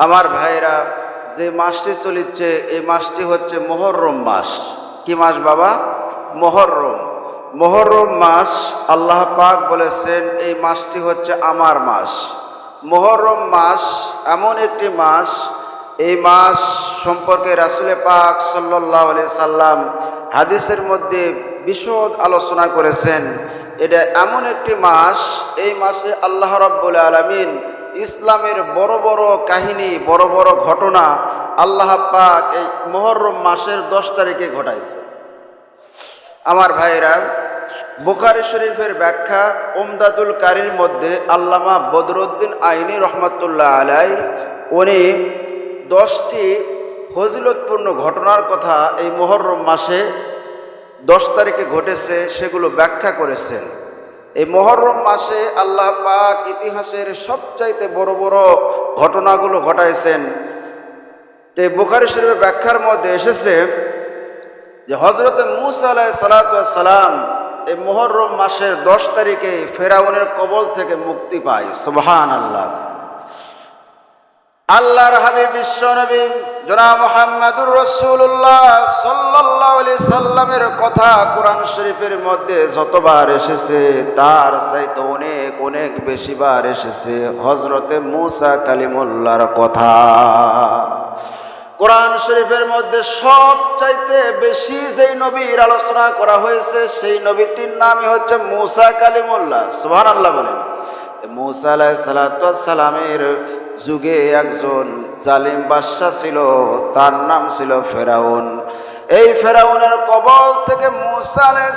আমার ভাইরা যে মাসটি চলিচ্ছে, এই মাসটি হচ্ছে মোহরম মাস। কি মাস বাবা? মোহরম। মোহরম মাস, আল্লাহ পাক বলেছেন, এই মাসটি হচ্ছে আমার মাস। মোহরম মাস এমন একটি মাস, এই মাস সম্পর্কে রাসুলে পাক সাল্লাহ সাল্লাম হাদিসের মধ্যে বিশদ আলোচনা করেছেন। এটা এমন একটি মাস, এই মাসে আল্লাহ রব্বুল আলমিন ইসলামের বড় বড় কাহিনী, বড় বড় ঘটনা আল্লাহ পাক এই মোহরম মাসের দশ তারিখে ঘটাইছে। আমার ভাইরা বুখারি শরীফের ব্যাখ্যা ওমদাদুল কারির মধ্যে আল্লামা বদরুদ্দিন আইনি রহমতুল্লাহ আলাই, উনি দশটি ফজিলতপূর্ণ ঘটনার কথা এই মোহরম মাসে দশ তারিখে ঘটেছে, সেগুলো ব্যাখ্যা করেছেন। এই মহরম মাসে আল্লাহ পাক ইতিহাসের সবচাইতে বড় বড় ঘটনাগুলো ঘটাইছেন। তো এই বুখারি শরীফের ব্যাখ্যার মধ্যে এসেছে যে হজরতে মুসা আলাহ সালাম এই মহরম মাসের দশ তারিখে ফেরাউনের কবল থেকে মুক্তি পায়। সুবহান আল্লাহ আল্লাহর হাবিব বিশ্বনবী জনাব মোহাম্মদুর রসুল্লাহ সাল্লাহ আলি সাল্লামের কথা কোরআন শরীফের মধ্যে যতবার এসেছে, তার চাইতে অনেক অনেক বেশিবার এসেছে। হজরতে মুসা কালিমুল্লার কথা। কোরআন শরীফের মধ্যে সব চাইতে বেশি যেই নবীর আলোচনা করা হয়েছে, সেই নবীটির নামই হচ্ছে মুসা কালিমুল্লাহ। সুহান আল্লাহ বলেন। মুসা আলাহ যুগে একজন জালিম বাদশাহ ছিল, তার নাম ছিল ফেরাউন। এই ফেরাউনের কবল থেকে মুসা আলাহ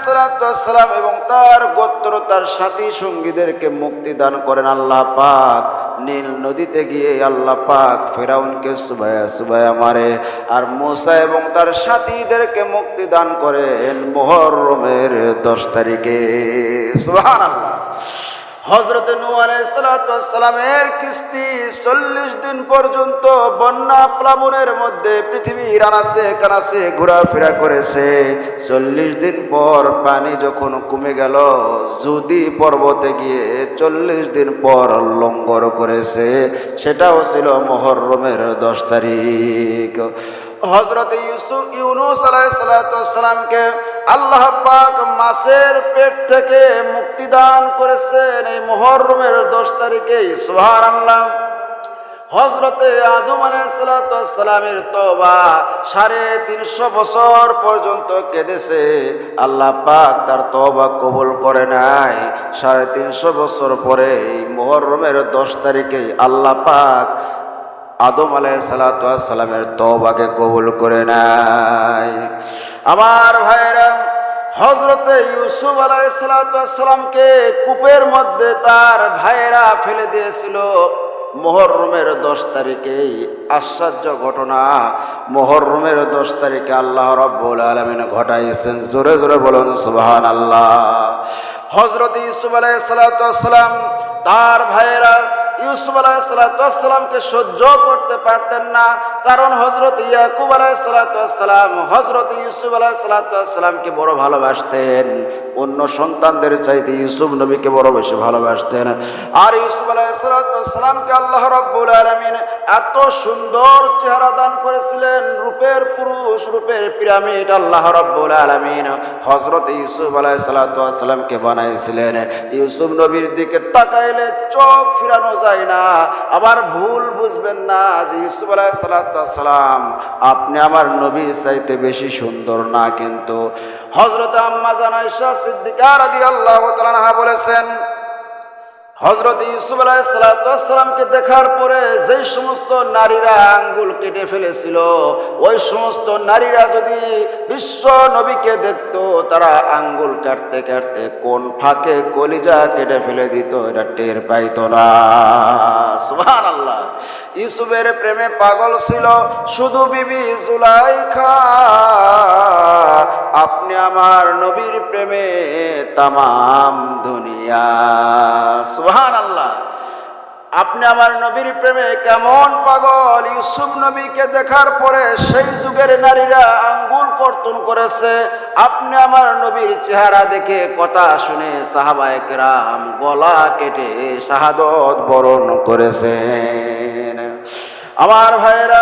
সালাম এবং তার গোত্র, তার সাথী সঙ্গীদেরকে মুক্তি দান করেন আল্লাহ পাক। নীল নদীতে গিয়ে আল্লাহ পাক ফেরাউনকে সুবায়া সুবায়া মারে আর মোসা এবং তার সাথীদেরকে মুক্তি দান করেন মোহরমের দশ তারিখে। সুহান আল্লাহ হজরত নু আলাইসালামের কিস্তি চল্লিশ দিন পর্যন্ত বন্যা প্লাবনের মধ্যে পৃথিবীর আনাসে কানাসে ঘোরাফেরা করেছে। চল্লিশ দিন পর পানি যখন কমে গেল, যদি পর্বতে গিয়ে চল্লিশ দিন পর লঙ্গর করেছে, সেটাও ছিল মহরমের দশ তারিখ। হজরত ইউসুফ ইউনুস আলাইসালামকে আল্লাহ পাক মাসের পেট থেকে মুক্তিদান করেছেন এই মোহরমের দশ তারিখে সোহার আল্লাহ হজরতে আদম আলাইসালামের তবা সাড়ে তিনশো বছর পর্যন্ত কেঁদেছে। আল্লাহ পাক তার তবা কবুল করে নাই। সাড়ে তিনশো বছর পরে এই মোহরমের দশ তারিখে আল্লাহ পাক আদম আলাই সালাতামের তবাকে কবুল করে নাই। আমার ভাইরা হজরতে ইউসুফ আলাই সালাতামকে কূপের মধ্যে তার ভাইয়েরা ফেলে দিয়েছিল। মোহরমের দশ তারিখেই আশ্চর্য ঘটনা মোহরমের দশ তারিখে আল্লাহ রব্বুল আলমিন ঘটাইছেন। জোরে জোরে বলুন সুবাহান আল্লাহ হজরত ইউসুফ আলাই সালাতাম তার ভাইয়েরা ইউসুফ আলাহিসাল্লামকে সহ্য করতে পারতেন না। কারণ হজরত ইয়াকুব আলাহিসাল্লাম হজরত ইউসুফ আলাহিসাল্লামকে বড় ভালোবাসতেন। অন্য সন্তানদের চাইতে ইউসুফ নবীকে বড় বেশি ভালোবাসতেন। আর ইউসুফ আলাহিসাল্লামকে আল্লাহ রব্বুল আলমিন এত সুন্দর চেহারা দান করেছিলেন, রূপের পুরুষ, রূপের পিরামিড, আল্লাহ রব্বুল আলমিন হজরত ইউসুফ আলাহিসাল্লামকে বানাইছিলেন। ইউসুফ নবীর দিকে তাকাইলে চোখ ফিরানো যায়। যায় না। আবার ভুল বুঝবেন না যে ইউসুফ আলাহ সালাতাম আপনি আমার নবী চাইতে বেশি সুন্দর না কিন্তু। হজরত আম্মা জানাইশা সিদ্দিকার আদি আল্লাহ বলেছেন হজরত ইউসুফ আলাহিসাল্লামকে দেখার পরে যেই সমস্ত নারীরা আঙ্গুল কেটে ফেলেছিল, ওই সমস্ত নারীরা যদি বিশ্ব নবীকে দেখত, তারা আঙ্গুল কাটতে কাটতে কোন ফাঁকে কলিজা কেটে ফেলে দিত, এটা টের পাইত না। সুহান আল্লাহ ইউসুফের প্রেমে পাগল ছিল শুধু বিবি জুলাইখা। আপনি আমার নবীর প্রেমে তামাম দুনিয়া। সুহান আল্লাহ আপনি আমার নবীর প্রেমে কেমন পাগল? ইউসুফ নবীকে দেখার পরে সেই যুগের নারীরা আঙ্গুল কর্তন করেছে। আপনি আমার নবীর চেহারা দেখে কথা শুনে সাহাবায়করাম গলা কেটে শাহাদত বরণ করেছেন। আমার ভাইয়েরা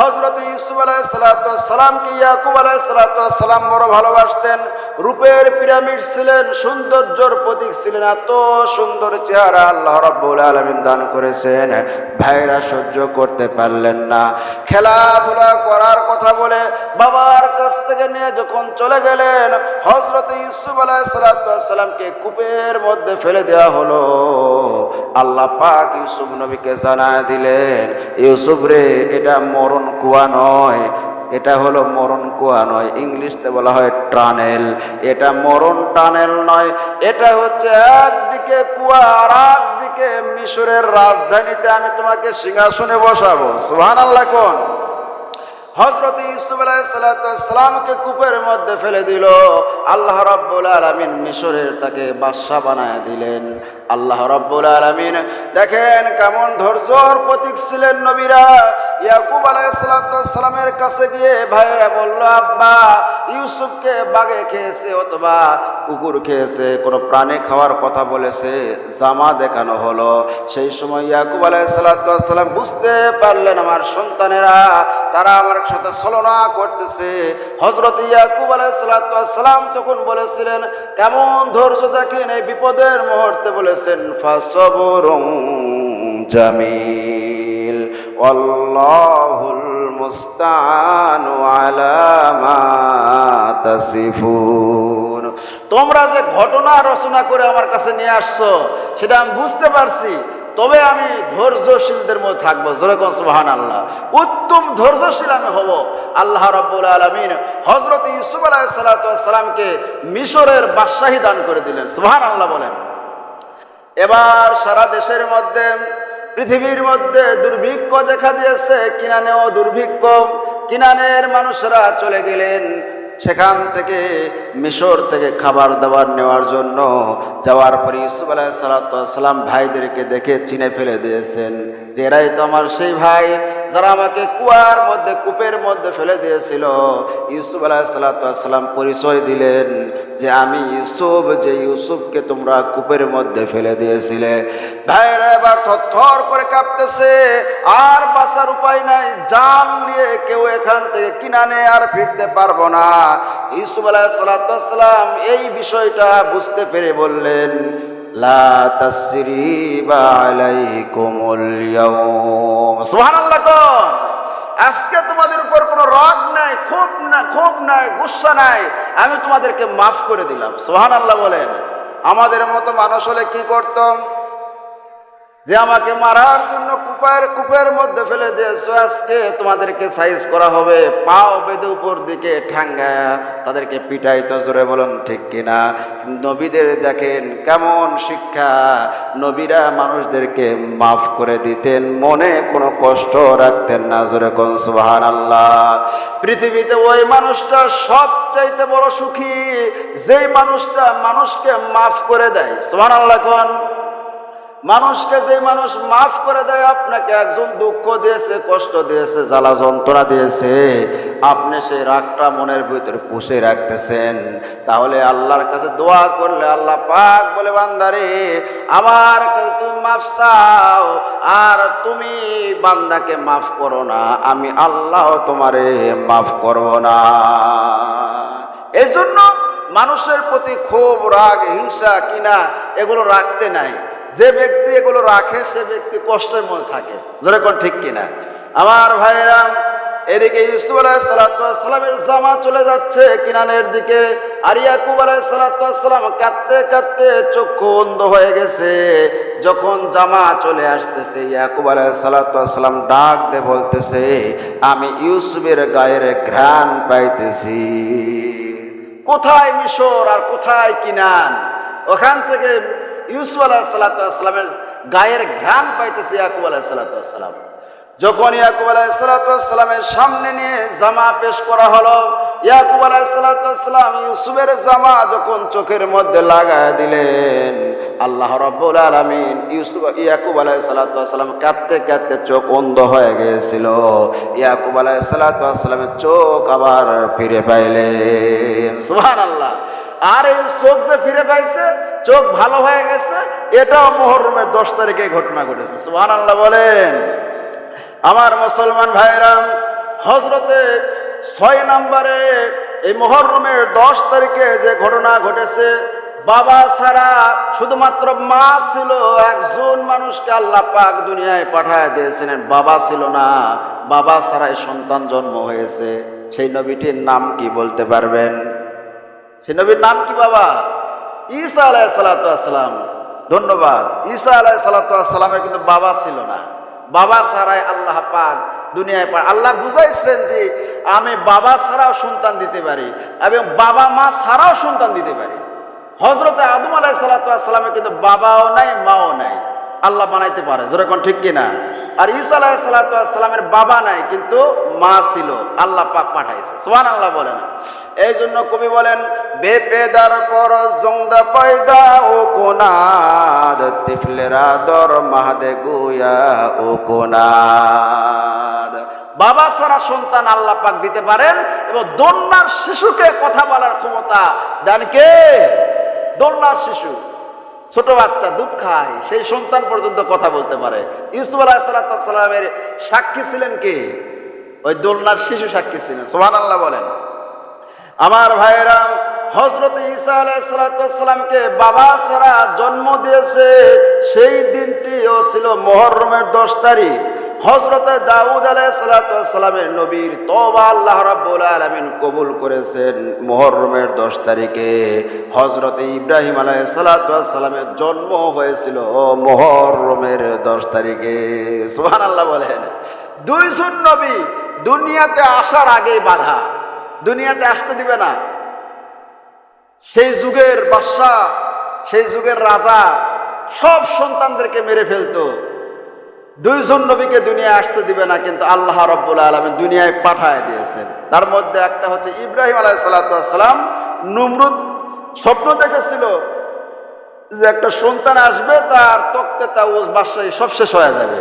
হজরত ইসুফ আলাহ সালাতামকে ইয়াকুব আলাহ সালাতাম বড় ভালোবাসতেন। রূপের পিরামিড ছিলেন, সৌন্দর্যর প্রতীক ছিলেন, এত সুন্দর চেহারা আল্লাহ রব্বুল আলমিন দান করেছেন। ভাইরা সহ্য করতে পারলেন না। খেলাধুলা করার কথা বলে বাবার কাছ থেকে নিয়ে যখন চলে গেলেন হজরত ইসুফ আলাহ সালাতামকে কূপের মধ্যে ফেলে দেওয়া হলো। আল্লাহ পাক ইউসুফ নবীকে জানায় দিলেন, ইউসুফ রে, এটা মরণ কুয়া নয় এটা হলো মরণ কুয়া নয়, ইংলিশতে বলা হয় টানেল। এটা মরণ টানেল নয়, এটা হচ্ছে একদিকে কুয়া আর একদিকে মিশরের রাজধানীতে। আমি তোমাকে সিংহাসনে বসাবো। সুহান আল্লাহ কোন হজরত ইসুফ কূপের মধ্যে ফেলে দিল। আল্লাহ রব্বুল আলমিন মিশরের তাকে বাদশা বানায় দিলেন। আল্লাহ রব্বুল আলমিন দেখেন কেমন ধৈর্যর প্রতীক ছিলেন নবীরা। ইয়াকুব আলাইসালামের কাছে গিয়ে ভাইয়েরা বলল, আব্বা, ইউসুফকে বাগে খেয়েছে অথবা কুকুর খেয়েছে, কোনো প্রাণী খাওয়ার কথা বলেছে, জামা দেখানো হলো। সেই সময় ইয়াকুব আলাইসালাম বুঝতে পারলেন, আমার সন্তানেরা, তারা আমার সাথে ছলনা করতেছে। হজরত ইয়াকুব আলাইসালাম তখন বলেছিলেন, কেমন ধৈর্য দেখেন এই বিপদের মুহূর্তে ফাসবরং জামিল অল্লাহুল মুস্তানু আলা মা তোমরা যে ঘটনা রচনা করে আমার কাছে নিয়ে আসছো, সেটা আমি বুঝতে পারছি, তবে আমি ধৈর্যশীলদের মধ্যে থাকব। যেরকম সুবাহান আল্লাহ উত্তম ধৈর্যশীল আমি হব। আল্লাহ রব্বুল আলমিন হজরত ইসুফ আলাহিসাল্লামকে মিশরের বাদশাহী দান করে দিলেন। সুবাহান আল্লাহ বলেন। এবার সারা দেশের মধ্যে, পৃথিবীর মধ্যে দুর্ভিক্ষ দেখা দিয়েছে, কিনানেও দুর্ভিক্ষ। কিনানের মানুষরা চলে গেলেন সেখান থেকে, মিশর থেকে খাবার দাবার নেওয়ার জন্য। যাওয়ার পরে ইউসুফ আলাহ সালাম ভাইদেরকে দেখে চিনে ফেলে দিয়েছেন যে, এরাই তো আমার সেই ভাই যারা আমাকে কুয়ার মধ্যে, কূপের মধ্যে ফেলে দিয়েছিল। ইউসুফ আলাহ সালাম পরিচয় দিলেন। যে আমি ইউসুফ, যে ইউসুফকে তোমরা কূপের মধ্যে ফেলে দিয়েছিলে। ভাইরা এবার থর করে কাঁপতেছে, আর বাঁচার উপায় নাই। জাল নিয়ে কেউ এখান থেকে কিনানে আর ফিরতে পারব না। ইউসুফ আলাহ সালাম এই বিষয়টা বুঝতে পেরে বললেন, লা তাসরিবা আলাইকুমুল ইয়াউম। সুবহানাল্লাহ কোন। আজকে তোমাদের উপর কোনো রাগ নাই খুব না খুব নাই, গুসা নাই, আমি তোমাদেরকে মাফ করে দিলাম। সোহান আল্লাহ বলেন। আমাদের মতো মানুষ হলে কি করতাম? যে আমাকে মারার জন্য কুপার, কূপের মধ্যে ফেলে দিয়েছ, আজকে তোমাদেরকে সাইজ করা হবে। পাও বেঁধে উপর দিকে ঠাঙ্গা তাদেরকে পিটাই তো জোরে বলুন, ঠিক কিনা? নবীদের দেখেন কেমন শিক্ষা। নবীরা মানুষদেরকে মাফ করে দিতেন, মনে কোনো কষ্ট রাখতেন না, জোরে কোন সুবাহান আল্লাহ পৃথিবীতে ওই মানুষটা সবচাইতে বড় সুখী, যেই মানুষটা মানুষকে মাফ করে দেয় সুবাহান আল্লাহ কোন? মানুষকে যে মানুষ মাফ করে দেয়, আপনাকে একজন দুঃখ দিয়েছে, কষ্ট দিয়েছে, জ্বালা যন্ত্রণা দিয়েছে, আপনি সেই রাগটা মনের ভিতরে পুষে রাখতেছেন। তাহলে আল্লাহর কাছে দোয়া করলে আল্লাহ পাক বলে, বান্দারে, আমার কাছে তুমি মাফ চাও, আর তুমি বান্দাকে মাফ করো না, আমি আল্লাহ তোমারে মাফ করব না। এই জন্য মানুষের প্রতি ক্ষোভ, রাগ, হিংসা কিনা এগুলো রাখতে নাই। যে ব্যক্তি এগুলো রাখে, সে ব্যক্তি কষ্টের মধ্যে থাকে। জোরে কোন ঠিক কিনা? আমার ভাইয়েরা, এদিকে ইউসুফ আলাহ সালাতামের জামা চলে যাচ্ছে কিনানের দিকে। আর ইয়াকুব আলাহ সালাতাম কাঁদতে কাঁদতে চক্ষু অন্ধ হয়ে গেছে। যখন জামা চলে আসতেছে, ইয়াকুব আলাহ সালাতাম ডাক দে বলতেছে, আমি ইউসুফের গায়ের ঘ্রাণ পাইতেছি। কোথায় মিশর আর কোথায় কিনান? ওখান থেকে ইউসুফ আলাহ সাল্লাতামের গায়ের ঘ্রাণ পাইতেছে ইয়াকুব আলাহ যখন ইয়াকুব আলাহ সামনে নিয়ে জামা পেশ করা হলো, ইয়াকুব আলাহ সাল্লাতাম ইউসুফের জামা যখন চোখের মধ্যে লাগায় দিলেন আল্লাহ রব্বুল আলমিন ইউসুফ ইয়াকুব আলাহ সাল্লাতাম কাঁদতে কাঁদতে চোখ অন্ধ হয়ে গিয়েছিল। ইয়াকুব আলাহ সাল্লাতামের চোখ আবার ফিরে পাইলেন। সুহান আল্লাহ আর এই চোখ যে ফিরে পাইছে, চোখ ভালো হয়ে গেছে, এটাও মোহরমের দশ তারিখে ঘটনা ঘটেছে। সুহান আল্লাহ বলেন, আমার মুসলমান ভাইরাম হজরতে ছয় নম্বরে এই মহরমের দশ তারিখে যে ঘটনা ঘটেছে বাবা ছাড়া শুধুমাত্র মা ছিল, একজন মানুষকে আল্লাহ পাক দুনিয়ায় পাঠায় দিয়েছিলেন, বাবা ছিল না। বাবা ছাড়াই সন্তান জন্ম হয়েছে। সেই নবীটির নাম কি বলতে পারবেন? সেই নবীর নাম কি বাবা? ঈসা আলাহ সালাতাম ধন্যবাদ। ঈসা আলাহ সালাতামের কিন্তু বাবা ছিল না। বাবা ছাড়াই আল্লাহ পাক দুনিয়ায় পা আল্লাহ বুঝাইছেন যে আমি বাবা ছাড়াও সন্তান দিতে পারি এবং বাবা মা ছাড়াও সন্তান দিতে পারি। হজরতে আদম আলাহ কিন্তু বাবাও নাই, মাও নাই। আল্লাহ বানাইতে পারে যেরকম ঠিক কিনা? আর ঈসা আলাহ বাবা নাই, কিন্তু মা ছিল, আল্লাহ পাক পাঠাইছে। সোহান আল্লাহ বলে না। এই জন্য কবি বলেন, বেপেদার পর জংদা পয়দা ও কোনাদ, তিফলেরা দর মাহাদে গুয়া ও কোনাদ। বাবা ছাড়া সন্তান আল্লাহ পাক দিতে পারেন, এবং দন্যার শিশুকে কথা বলার ক্ষমতা দেন কে? দোলনার শিশু, ছোট বাচ্চা, দুধ খায়, সেই সন্তান পর্যন্ত কথা বলতে পারে। ইউসুফ আলাহ সাল্লামের সাক্ষী ছিলেন কে? ওই দোলনার শিশু সাক্ষী ছিলেন সোহান আল্লাহ বলেন। আমার ভাইয়েরা হজরত ঈসা আলাইসালামকে বাবা ছাড়া জন্ম দিয়েছে, সেই দিনটিও ছিল মহরমের দশ তারিখ। হজরত দাউদ আলাইসালামের নবীর তবা আল্লাহ রাব্বুল আলমিন কবুল করেছেন মোহরমের দশ তারিখে। হজরত ইব্রাহিম আলাইসালামের জন্ম হয়েছিল মোহরমের দশ তারিখে। সোহান আল্লাহ বলেন দুইজন নবী দুনিয়াতে আসার আগেই বাধা, দুনিয়াতে আসতে দিবে না। সেই যুগের বাদশাহ, সেই যুগের রাজা সব সন্তানদেরকে মেরে ফেলতো। দুইজন নবীকে দুনিয়ায় আসতে দিবে না, কিন্তু আল্লাহ রব্বুল আলমী দুনিয়ায় পাঠায় দিয়েছেন। তার মধ্যে একটা হচ্ছে ইব্রাহিম আলাহ সালাতাম নুমরুদ স্বপ্ন দেখেছিল যে একটা সন্তান আসবে, তার তক্তে তা বাসায় সব শেষ হয়ে যাবে।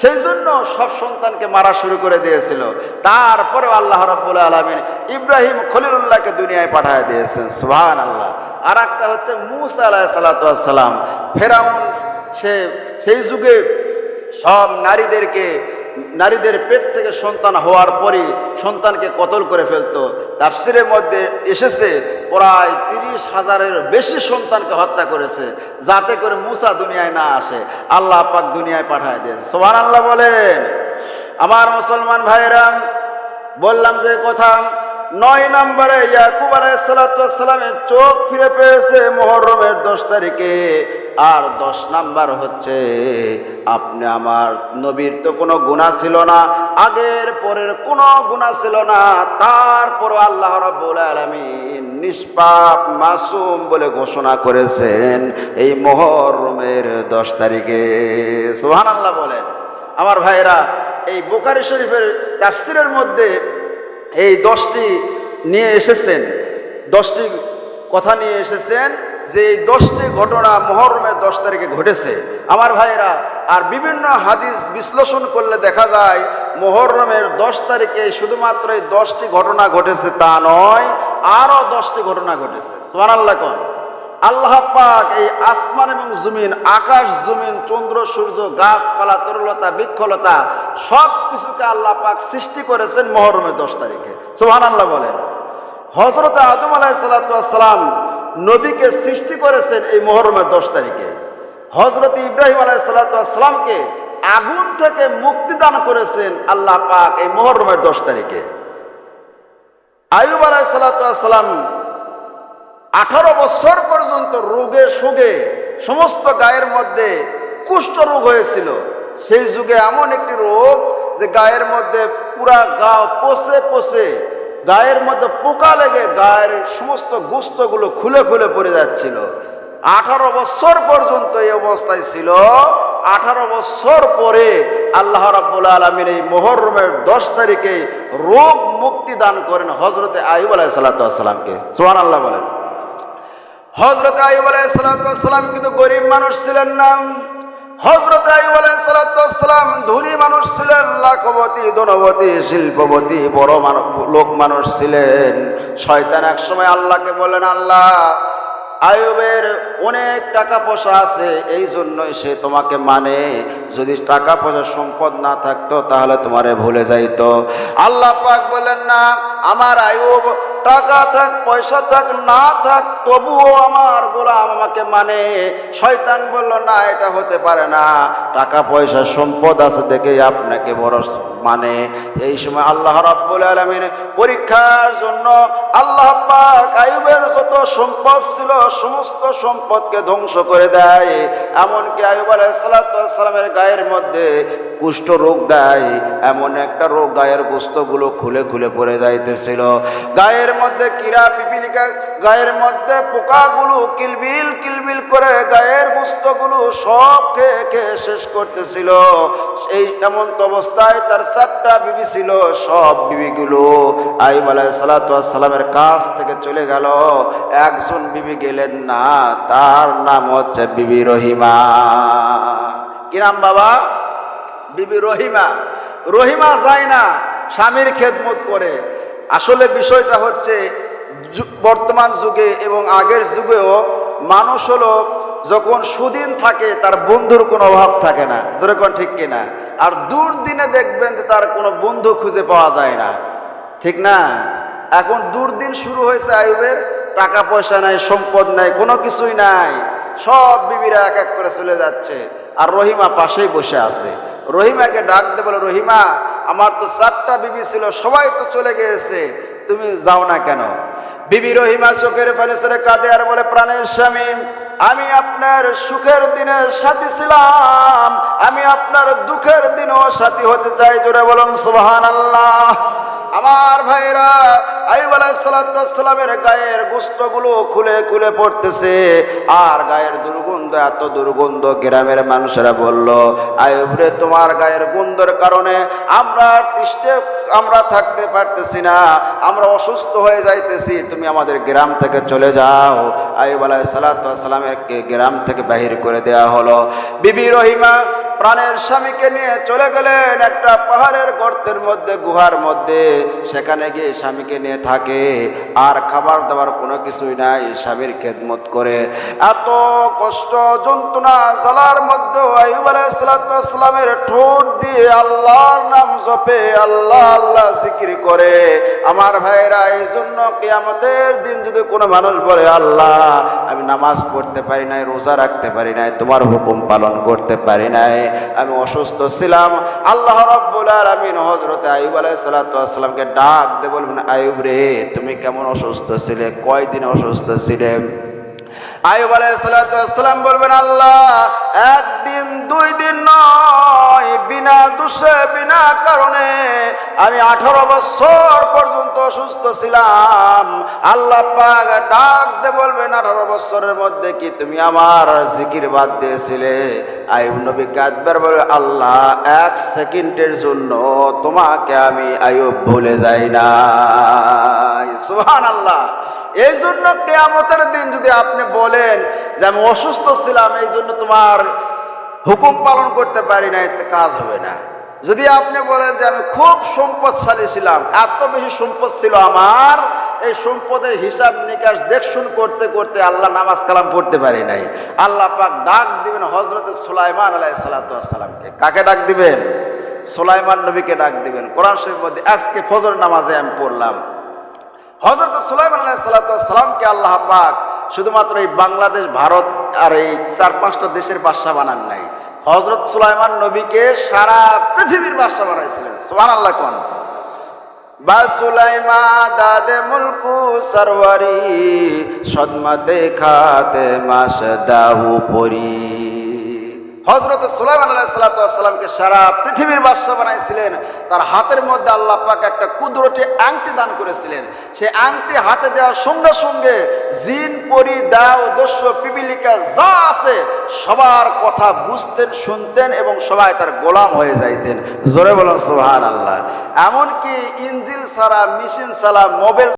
সেই জন্য সব সন্তানকে মারা শুরু করে দিয়েছিল। তারপরেও আল্লাহ রব্বুল আলমিন ইব্রাহিম খলিলুল্লাহকে দুনিয়ায় পাঠায় দিয়েছেন। সুহান আল্লাহ আর একটা হচ্ছে মুসা আলাহ সালাতাম ফেরাউন সে, সেই যুগে সব নারীদেরকে, নারীদের পেট থেকে সন্তান হওয়ার পরই সন্তানকে কতল করে ফেলতো। তাফসিরের মধ্যে এসেছে, প্রায় তিরিশ হাজারের বেশি সন্তানকে হত্যা করেছে, যাতে করে মুসা দুনিয়ায় না আসে। আল্লাহ পাক দুনিয়ায় পাঠায় দিয়েছে সোহান আল্লাহ বলেন, আমার মুসলমান ভাইরা বললাম যে কথা, নয় নম্বরে ইয়াকুব আলাইসালামের চোখ ফিরে পেয়েছে মোহরমের দশ তারিখে। আর দশ নাম্বার হচ্ছে, আপনি আমার নবীর তো কোনো গুণা ছিল না, আগের পরের কোনো গুণা ছিল না তারপর আল্লাহ রব্বুল আলমিন নিষ্পাপ, মাসুম বলে ঘোষণা করেছেন এই মোহরমের দশ তারিখে। সোহান আল্লাহ বলেন। আমার ভাইরা এই বোকারি শরীফের তাফসিরের মধ্যে এই দশটি নিয়ে এসেছেন, দশটি কথা নিয়ে এসেছেন যে এই দশটি ঘটনা মহরমের দশ তারিখে ঘটেছে, আমার ভাইরা আর বিভিন্ন হাদিস বিশ্লেষণ করলে দেখা যায়, মোহরমের দশ তারিখে শুধুমাত্র এই দশটি ঘটনা ঘটেছে তা নয়, আরও দশটি ঘটনা ঘটেছে। সোমান আল্লাহ কন? আল্লাহ পাক এই আসমান এবং জমিন, আকাশ, জমিন, চন্দ্র, সূর্য, গাছপালা, তরুলতা, বৃক্ষলতা, সব কিছুকে আল্লাহ পাক সৃষ্টি করেছেন মহরমের দশ তারিখে। সোহান আল্লাহ বলেন। হজরত আদম আলাহ সালাতাম নবীকে সৃষ্টি করেছেন এই মহরমের দশ তারিখে। হজরত ইব্রাহিম আলাহ সালাতামকে আগুন থেকে মুক্তি দান করেছেন আল্লাহ পাক এই মহরমের দশ তারিখে। আয়ুব আলাহ সালাতাম আঠারো বছর পর্যন্ত রোগে সোগে সমস্ত গায়ের মধ্যে কুষ্ঠ রোগ হয়েছিল। সেই যুগে এমন একটি রোগ যে গায়ের মধ্যে পুরা গা পচে পচে গায়ের মধ্যে পোকা লেগে গায়ের সমস্ত গুস্তগুলো খুলে খুলে পড়ে যাচ্ছিল। আঠারো বছর পর্যন্ত এই অবস্থায় ছিল। আঠারো বছর পরে আল্লাহ রাব্বুল আলমীর এই মোহরমের দশ তারিখে রোগ মুক্তি দান করেন হজরতে আইব আলাহ সাল্লাতামকে সোহান আল্লাহ বলেন হজরত আইব আলাইসালাম কিন্তু গরিব মানুষ ছিলেন না। হজরত আলাইসালাম ধনী মানুষ ছিলেন লাখবতী ধনবতী শিল্পবতী বড় লোক মানুষ ছিলেন। শয়তান এক সময় আল্লাহকে বলেন আল্লাহ, আয়ুবের অনেক টাকা পয়সা আছে, এই জন্যই সে তোমাকে মানে যদি টাকা পয়সা সম্পদ না থাকতো তাহলে তোমারে ভুলে যাইতো। আল্লাহ পাক বললেন, না, আমার আয়ুব টাকা থাক, পয়সা থাক, না থাক, তবুও আমার গোলাম আমাকে মানে। শয়তান বলল, না, এটা হতে পারে না। টাকা, পয়সা, সম্পদ আছে দেখে আপনাকে বড় মানে। এই সময় আল্লাহ রাব্বুল আলামিন পরীক্ষার জন্য আল্লাহ পাক আয়ুবের যত সম্পদ ছিল, সমস্ত সম্পদকে ধ্বংস করে দেয়। এমনকি আয়ুব আলাইসালামের গায়ের মধ্যে কুষ্ঠ রোগ দেয় এমন একটা রোগ গায়ের গোস্তগুলো খুলে খুলে পড়ে যাইতেছিল। গায়ের মধ্যে কিরা পিপিলিকা, গায়ের মধ্যে পোকাগুলো কিলবিল কিলবিল করে গায়ের গোস্তগুলো সব খেয়ে খেয়ে শেষ করতেছিল। এই এমন অবস্থায় তার চারটা বিবি ছিল, সব বিবিগুলো। আইব আলাহ সালাতামের কাছ থেকে চলে গেল। একজন বিবি গেলেন, না, তার নাম হচ্ছে বিবি রহিমা। কি নাম বাবা? বিবি রহিমা। রহিমা যায় না, স্বামীর খেদমত করে। আসলে বিষয়টা হচ্ছে বর্তমান যুগে এবং আগের যুগেও মানুষ হলো যখন সুদিন থাকে, তার বন্ধুর কোনো অভাব থাকে না। যেরকম ঠিক কিনা আর দূর দিনে দেখবেন যে তার কোনো বন্ধু খুঁজে পাওয়া যায় না। ঠিক না? এখন দুর্দিন শুরু হয়েছে আয়ুবের, টাকা পয়সা নাই, সম্পদ নাই, কোনো কিছুই নাই। সব বিবিরা এক এক করে চলে যাচ্ছে। আর রহিমা পাশেই বসে আছে। রহিমাকে ডাকতে বলে, রহিমা, আমার তো চারটা বিবি ছিল, সবাই তো চলে গিয়েছে, তুমি যাও না কেন? বিবি রহিমা চোখের ফেলে সেরে কাঁদে আর বলে, প্রাণের স্বামী, আমি আপনার সুখের দিনে সাথী ছিলাম, আমি আপনার দুঃখের দিনও সাথী হতে চাই। জোরে বলুন সুবহান আল্লাহ আমার ভাইরা আইব আলাইসালামের গায়ের গুস্তগুলো খুলে খুলে পড়তেছে। আর গায়ের দুর্গন্ধ, এত দুর্গন্ধ গ্রামের মানুষেরা বলল আইব রে, তোমার গায়ের গন্ধের কারণে আমরা আমরা থাকতে পারতেছি না, আমরা অসুস্থ হয়ে যাইতেছি, তুমি আমাদের গ্রাম থেকে চলে যাও। আইব আলাইসালামের গ্রাম থেকে বাহির করে দেয়া হলো। বিবি রহিমা প্রাণের স্বামীকে নিয়ে চলে গেলেন একটা পাহাড়ের গর্তের মধ্যে, গুহার মধ্যে। সেখানে গিয়ে স্বামীকে নিয়ে থাকে। আর খাবার দাবার কোনো কিছুই নাই, স্বামীর খেদমত করে। এত কষ্ট, যন্ত্রণা, জ্বালার মধ্যে আইব আলাইসালামের ঠোঁট দিয়ে আল্লাহর নাম জপে, আল্লাহ আল্লাহ জিকির করে। আমার ভাইরা এই জন্য কিয়ামতের দিন যদি কোনো মানুষ বলে, আল্লাহ, আমি নামাজ পড়তে পারি নাই, রোজা রাখতে পারি নাই, তোমার হুকুম পালন করতে পারি নাই। আমি অসুস্থ ছিলাম। আল্লাহ রব্বুল আলমিন হজরত আইব আলাইহিস সালাতু ওয়াসসালামকে ডাক দে বলবেন, আইয়ুব রে, তুমি কেমন অসুস্থ ছিলে? কয়দিন অসুস্থ ছিলে? আইব আলাইসালাম বলবেন, আল্লাহ, একদিন, দুই দিন নয়, বিনা দোষে, বিনা কারণে আমি আঠারো বছর পর্যন্ত অসুস্থ ছিলাম। আল্লাহ পাক ডাক দে বলবেন, আঠারো বছরের মধ্যে কি তুমি আমার জিকির বাদ দিয়েছিলে? আইব নবী কাদবার বলবে আল্লাহ, এক সেকেন্ডের জন্য তোমাকে আমি আয়ুব ভুলে যাই না। সুহান আল্লাহ এই জন্য কেয়ামতের দিন যদি আপনি বলেন যে আমি অসুস্থ ছিলাম এই জন্য তোমার হুকুম পালন করতে পারি না, এতে কাজ হবে না। যদি আপনি বলেন যে আমি খুব সম্পদশালী ছিলাম, এত বেশি সম্পদ ছিল আমার, এই সম্পদের হিসাব নিকাশ দেখশুন করতে করতে আল্লাহ নামাজ কালাম পড়তে পারি নাই। আল্লাহ পাক ডাক দিবেন হজরত সুলাইমান আলাই সালাতামকে কাকে ডাক দিবেন? সুলাইমান নবীকে ডাক দিবেন। কোরআন শরীফ আজকে ফজর নামাজে আমি পড়লাম। হজরত সুলাইমান আলাহ সালাতামকে আল্লাহ পাক শুধুমাত্র এই বাংলাদেশ, ভারত আর এই চার পাঁচটা দেশের বাদশা বানান নাই। হজরত সুলাইমান নবীকে সারা পৃথিবীর বাদশা বানাইছিলেন। সোহান আল্লাহ কোন? বা সুলাইমা দাদে মুলকু সরওয়ারি সদমতে খাতে মাস দাহু পরি। হজরত সুলাইমান আলাহ সাল্লাতামকে সারা পৃথিবীর বাদশা বানাইছিলেন। তার হাতের মধ্যে আল্লাহ পাক একটা কুদরটি আংটি দান করেছিলেন। সেই আংটি হাতে দেওয়ার সঙ্গে সঙ্গে জিন, পরি, দাও, দস্য, পিপিলিকা যা আছে সবার কথা বুঝতেন, শুনতেন এবং সবাই তার গোলাম হয়ে যাইতেন। জোরে বলেন সোহান আল্লাহ এমনকি ইঞ্জিল ছাড়া, মেশিন ছাড়া, মোবাইল